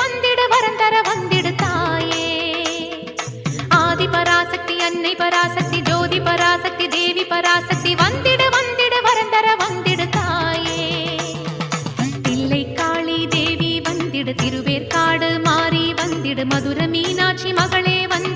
வந்திடு வரந்தர வந்திடு தாயே. ஆதி பராசக்தி அன்னை பராசக்தி ஜோதி பராசக்தி தேவி பராசக்தி வந்திடு வந்திடு வரந்தர வந்திடு தாயே. தில்லை காளி தேவி வந்திடு திருவேற்காடு மாறி வந்திடு மதுர மீனாட்சி மகளே வந்து